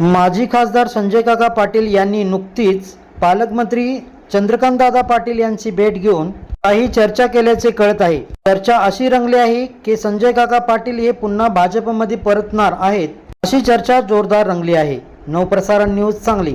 माजी खासदार संजय काका पाटील यांनी नुकतीच पालकमंत्री चंद्रकांतदादा पाटील यांची भेट घेऊन काही चर्चा केल्याचे कळत आहे. चर्चा अशी रंगली आहे की संजय काका पाटील हे पुन्हा भाजपमध्ये परतणार आहेत अशी चर्चा जोरदार रंगली आहे. नवप्रसारण न्यूज सांगली.